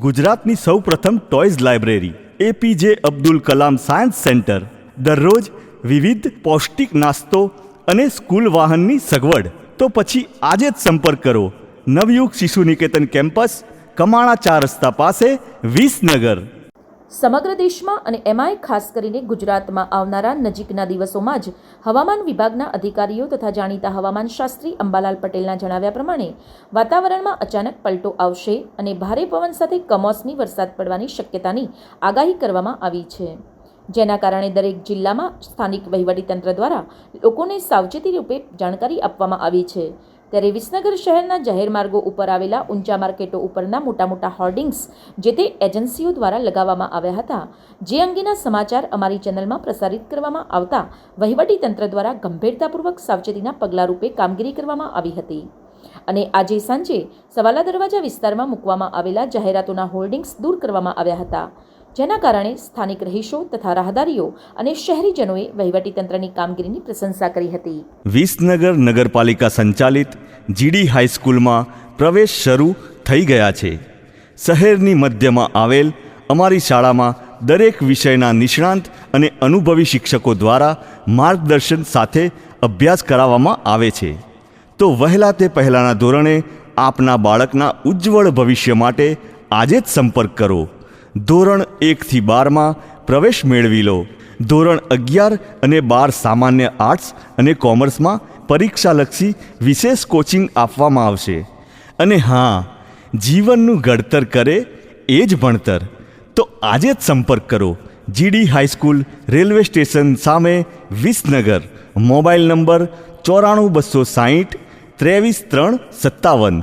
ગુજરાતની સૌપ્રથમ toys library APJ Abdul Kalam science centre, દરરોજ વિવિધ પૌષ્ટિક નાસ્તો અને સ્કૂલ વાહનની સગવડ. તો પછી આજે જ સંપર્ક કરો. નવયુગ શિશુ નિકેતન કેમ્પસ, કમાણા ચાર રસ્તા પાસે, વિસનગર. સમગ્ર દેશમાં અને એમાંય ખાસ કરીને ગુજરાતમાં આવનારા નજીકના દિવસોમાં જ હવામાન વિભાગના અધિકારીઓ તથા જાણીતા હવામાન શાસ્ત્રી અંબાલાલ પટેલના જણાવ્યા પ્રમાણે વાતાવરણમાં અચાનક પલટો આવશે અને ભારે પવન સાથે કમોસમી વરસાદ પડવાની શક્યતાની આગાહી કરવામાં આવી છે. જેના કારણે દરેક જિલ્લામાં સ્થાનિક વહીવટીતંત્ર દ્વારા લોકોને સાવચેતી રૂપે જાણકારી આપવામાં આવી છે. ત્યારે વિસનગર શહેરના જાહેર માર્ગો ઉપર આવેલા ઊંચા માર્કેટો ઉપરના મોટા મોટા હોર્ડિંગ્સ જે તે એજન્સીઓ દ્વારા લગાવવામાં આવ્યા હતા, જે અંગેના સમાચાર અમારી ચેનલમાં પ્રસારિત કરવામાં આવતા વહીવટીતંત્ર દ્વારા ગંભીરતાપૂર્વક સાવચેતીના પગલાં રૂપે કામગીરી કરવામાં આવી હતી. અને આજે સાંજે સવાલા દરવાજા વિસ્તારમાં મૂકવામાં આવેલા જાહેરાતોના હોર્ડિંગ્સ દૂર કરવામાં આવ્યા હતા. જેના કારણે સ્થાનિક રહીશો તથા રાહદારીઓ અને શહેરીજનોએ વહીવટીતંત્રની કામગીરીની પ્રશંસા કરી હતી. વિસનગર નગરપાલિકા સંચાલિત જીડી હાઈસ્કૂલમાં પ્રવેશ શરૂ થઈ ગયા છે. શહેરની મધ્યમાં આવેલ અમારી શાળામાં દરેક વિષયના નિષ્ણાંત અને અનુભવી શિક્ષકો દ્વારા માર્ગદર્શન સાથે અભ્યાસ કરાવવામાં આવે છે. તો વહેલા તે પહેલાંના ધોરણે આપના બાળકના ઉજ્જવળ ભવિષ્ય માટે આજે જ સંપર્ક કરો. ધોરણ એકથી બારમાં પ્રવેશ મેળવી લો. ધોરણ અગિયાર અને બાર સામાન્ય આર્ટ્સ અને કોમર્સમાં પરીક્ષાલક્ષી વિશેષ કોચિંગ આપવામાં આવશે. અને હા, જીવનનું ઘડતર કરે એ જ ભણતર. તો આજે જ સંપર્ક કરો. જીડી હાઈસ્કૂલ રેલવે સ્ટેશન સામે વિસનગર. મોબાઈલ નંબર ચોરાણું બસો સાહીઠ, ત્રેવીસ ત્રણ સત્તાવન.